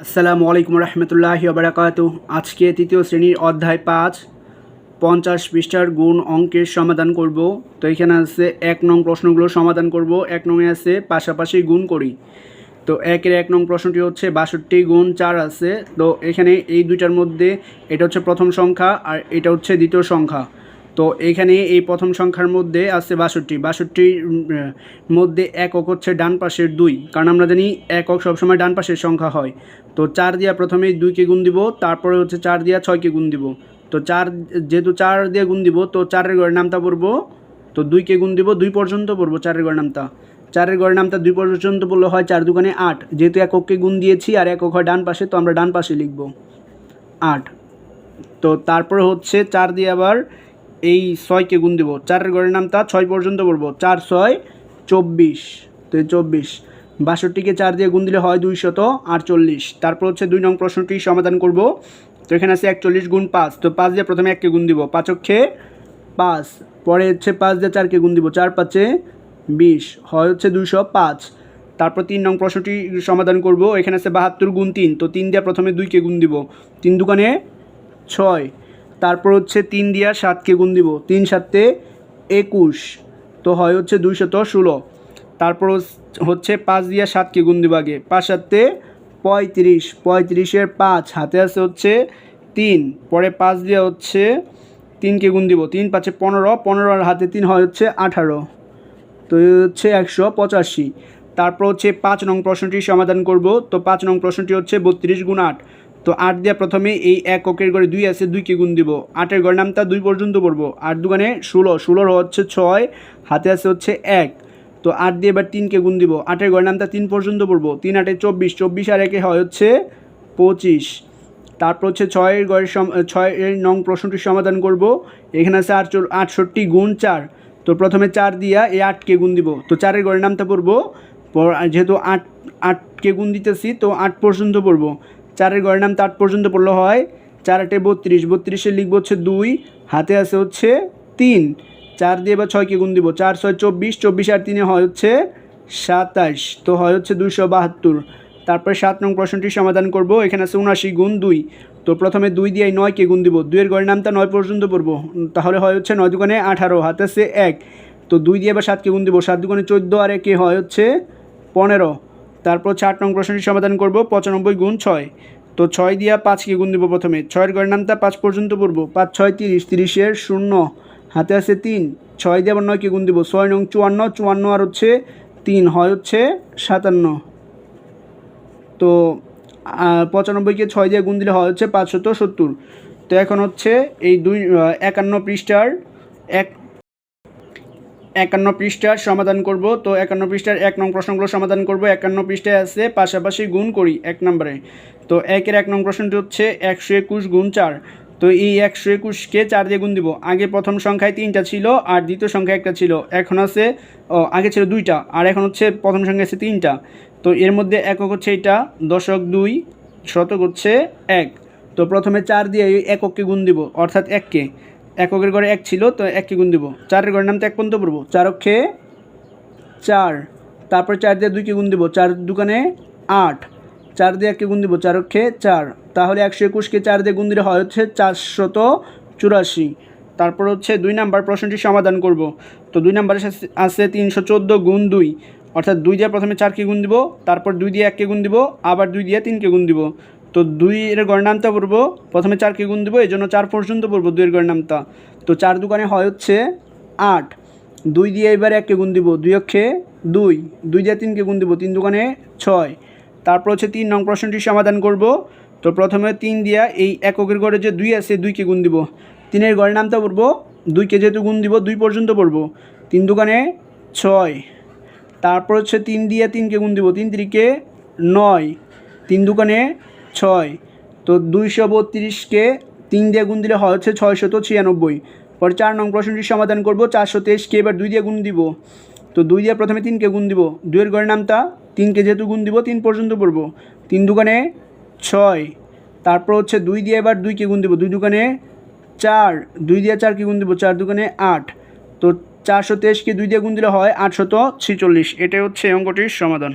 আসসালামু আলাইকুম রহমতুল্লাহি বারাকাত আজকে তৃতীয় শ্রেণির অধ্যায় পাঁচ, পঞ্চাশ পৃষ্ঠার গুণ অঙ্কের সমাধান করব। তো এখানে আছে এক নং প্রশ্নগুলো সমাধান করব। এক নংয়ে আছে পাশাপাশি গুণ করি। তো একের এক নং প্রশ্নটি হচ্ছে বাষট্টি গুণ চার আছে। তো এখানে এই দুইটার মধ্যে এটা হচ্ছে প্রথম সংখ্যা আর এটা হচ্ছে দ্বিতীয় সংখ্যা। তো এখানে এই প্রথম সংখ্যার মধ্যে আছে বাষট্টি। বাষট্টির মধ্যে একক হচ্ছে ডান পাশের দুই। কারণ আমরা জানি একক সবসময় ডান পাশের সংখ্যা হয়। তো চার দিয়া প্রথমে দুইকে গুণ দিব, তারপরে হচ্ছে চার দিয়া ছয়কে গুণ দিব। তো চার, যেহেতু চার দিয়ে গুণ দিব, তো চারের গড়ের নামটা পড়ব। তো দুইকে গুণ দিব, দুই পর্যন্ত পড়ব চারের গড়ের নামটা। চারের গড়ের নামটা দুই পর্যন্ত বললে হয় চার দোকানে আট। যেহেতু একককে গুণ দিয়েছি আর একক হয় ডান পাশে, তো আমরা ডান পাশে লিখব। আট। তো তারপরে হচ্ছে চার দিয়ে আবার এই ছয়কে গুণ দেবো। চারের ঘরের নামটা ছয় পর্যন্ত পড়ব। চার, ছয়, চব্বিশ। তো চব্বিশ। বাষট্টিকে চার দিয়ে গুণ দিলে হয় দুইশত আটচল্লিশ। তারপর হচ্ছে দুই নং প্রশ্নটি সমাধান করব। তো এখানে আছে একচল্লিশ গুণ পাঁচ। তো পাঁচ দিয়ে প্রথমে এককে গুণ দিব। পাঁচক্ষে পাঁচ। পরে হচ্ছে পাঁচ দিয়ে চারকে গুণ দিব। চার পাঁচে বিশ। হয় হচ্ছে দুইশো পাঁচ। তারপর তিন নং প্রশ্নটি সমাধান করব। এখানে আছে বাহাত্তর গুণ তিন। তো তিন দিয়ে প্রথমে দুইকে গুণ দিব। তিন দোকানে ছয়। তারপর হচ্ছে তিন দিয়া সাতকে গুণ দিব। তিন সাতে একুশ। তো হয় হচ্ছে দুইশত ষোলো। তারপর হচ্ছে পাঁচ দিয়া সাতকে গুণ দিব আগে। পাঁচ সাতে পঁয়ত্রিশ। পঁয়ত্রিশের পাঁচ, হাতে আছে হচ্ছে তিন। পরে পাঁচ দিয়া হচ্ছে তিনকে গুণ দিব। তিন পাঁচে পনেরো। পনেরোর হাতে তিন হয় হচ্ছে আঠারো। তো হচ্ছে একশো পঁচাশি। তারপর হচ্ছে পাঁচ নং প্রশ্নটি সমাধান করব। তো পাঁচ নং প্রশ্নটি হচ্ছে বত্রিশ গুণ আট। তো আট দিয়ে প্রথমে এই এককের ঘরে দুই আছে, দুইকে গুণ দিব। আটের ঘর নামটা দুই পর্যন্ত পড়ব। আট দুগানে ষোলো, ষোলোর হচ্ছে ছয়, হাতে আছে হচ্ছে এক। তো আট দিয়ে এবার তিনকে গুণ দিব। আটের ঘর নামটা তিন পর্যন্ত পড়ব। তিন আটে চব্বিশ চব্বিশ আর একে হয় হচ্ছে পঁচিশ। তারপর হচ্ছে ছয়ের গড়ের সম ছয়ের নং প্রশ্নটি সমাধান করব। এখানে আছে আটচো, আটষট্টি গুণ চার। তো প্রথমে চার দিয়া এই আটকে গুণ দিব। তো চারের গড়ের নামটা পড়ব। যেহেতু আট, আটকে গুণ দিতেছি, তো আট পর্যন্ত পড়ব। চারের গড়ের নামটা আট পর্যন্ত পড়লে হয় চার আটে বত্রিশ, বত্রিশে লিখব হচ্ছে দুই, হাতে আছে হচ্ছে তিন। চার দিয়ে বা ছয়কে গুণ দিব, চার ছয় চব্বিশ চব্বিশ আর তিনে হয় হচ্ছে সাতাশ, তো হয় হচ্ছে দুশো বাহাত্তর। তারপরে সাত নং প্রশ্নটি সমাধান করব, এখানে আছে উনাশি গুণ দুই। তো প্রথমে দুই দিয়ে নয়কে গুণ দিব, দুইয়ের গড়ের নামটা নয় পর্যন্ত পড়ব, তাহলে হয় হচ্ছে নয় দোকানে আঠারো, হাতে আছে এক। তো দুই দিয়ে বা সাতকে গুণ দিব, সাত দোকানে চোদ্দ আর একে হয় হচ্ছে পনেরো। তারপর চার নং প্রশ্নটি সমাধান করব, পঁচানব্বই গুণ ছয়। তো ছয় দিয়া পাঁচকে গুণ দিব প্রথমে? ছয়ের গড়ের নামটা পাঁচ পর্যন্ত পড়ব। পাঁচ, ছয়, তিরিশ তিরিশের শূন্য। হাতে আছে তিন। ছয় দিয়ে আবার নয়কে গুণ দিব? ছয় নং চুয়ান্ন। চুয়ান্ন আর হচ্ছে তিন। হয় হচ্ছে সাতান্ন। তো পঁচানব্বইকে ছয় দিয়ে গুণ দিলে হয় হচ্ছে পাঁচশত সত্তর। তো এখন হচ্ছে এই দুই একান্ন পৃষ্ঠার এক একান্ন পৃষ্ঠার সমাধান করব। তো একান্ন পৃষ্ঠার এক নং প্রশ্নগুলো সমাধান করব। একান্ন পৃষ্ঠায় আছে, পাশাপাশি গুণ করি এক নম্বরে। তো একের এক নং প্রশ্নটি হচ্ছে একশো একুশ গুণ চার। তো এই একশো একুশকে চার দিয়ে গুণ দিব। আগে প্রথম সংখ্যায় তিনটা ছিল, আর দ্বিতীয় সংখ্যা একটা ছিল। এখন আছে, ও, আগে ছিল দুইটা, আর এখন হচ্ছে প্রথম সংখ্যা আছে তিনটা। তো এর মধ্যে একক হচ্ছে এটা, দশক দুই, শতক হচ্ছে এক। তো প্রথমে চার দিয়ে এই একককে গুণ দিব, অর্থাৎ এককে। এককের ঘরে এক ছিল, তো এককে গুণ দিব। চারের ঘরের নাম তো এক পর্যন্ত পড়ব। চার অক্ষে চার। তারপর চার দিয়ে দুইকে গুণ দিব। চার দোকানে আট। চার দিয়ে এককে গুণ দিব। চার অক্ষে চার। তাহলে একশো একুশকে চার দিয়ে গুণ দিলে হয় হচ্ছে চারশত চুরাশি। তারপর হচ্ছে দুই নাম্বার প্রশ্নটি সমাধান করব। তো দুই নাম্বারে আছে তিনশো চোদ্দ গুণ দুই। অর্থাৎ দুই দিয়ে প্রথমে চারকে গুণ দিব। তারপর দুই দিয়ে এককে গুণ দিব। আবার দুই দিয়ে তিনকে গুণ দিব। তো দুইয়ের গড় নামটা পড়ব। প্রথমে চারকে গুণ দিব এই জন্য চার পর্যন্ত পড়ব দুইয়ের গড় নামটা তো চার দোকানে হয় হচ্ছে আট। দুই দিয়ে এবার এককে গুণ দিব, দুই অক্ষে দুই। দুই দিয়ে তিনকে গুণ দিব, তিন দোকানে ছয়। তারপর হচ্ছে তিন নং প্রশ্নটি সমাধান করব। তো প্রথমে তিন দিয়া এই এককের গড়ে যে দুই আছে, দুইকে গুণ দিব। তিনের গড়ের নামটা পড়ব, দুইকে যেহেতু গুণ দিব, দুই পর্যন্ত পড়ব। তিন দোকানে ছয়। তারপর হচ্ছে তিন দিয়ে তিনকে গুণ দিব, তিন তিরিকে নয়। তিন দোকানে ছয়। তো দুইশো বত্রিশকে তিন দিয়ে গুণ দিলে হচ্ছে ছয়শত ছিয়ানব্বই। পরে চার নং প্রশ্নটির সমাধান করব, চারশো তেইশকে এবার দুই দিয়ে গুণ দিব। তো দুই দিয়ে প্রথমে তিনকে গুণ দিব। দুইয়ের গড়ের নামটা, তিনকে যেহেতু গুণ দিব, তিন পর্যন্ত পড়ব। তিন দোকানে ছয়, তারপর হচ্ছে দুই দিয়ে এবার দুইকে গুণ দিব। দুই দোকানে চার, দুই দিয়ে চারকে গুণ দিব, চার দোকানে আট। তো চারশো তেইশকে দুই দিয়ে গুণ দিলে হয় আটশত ছিচল্লিশ। এটাই হচ্ছে অঙ্কটির সমাধান।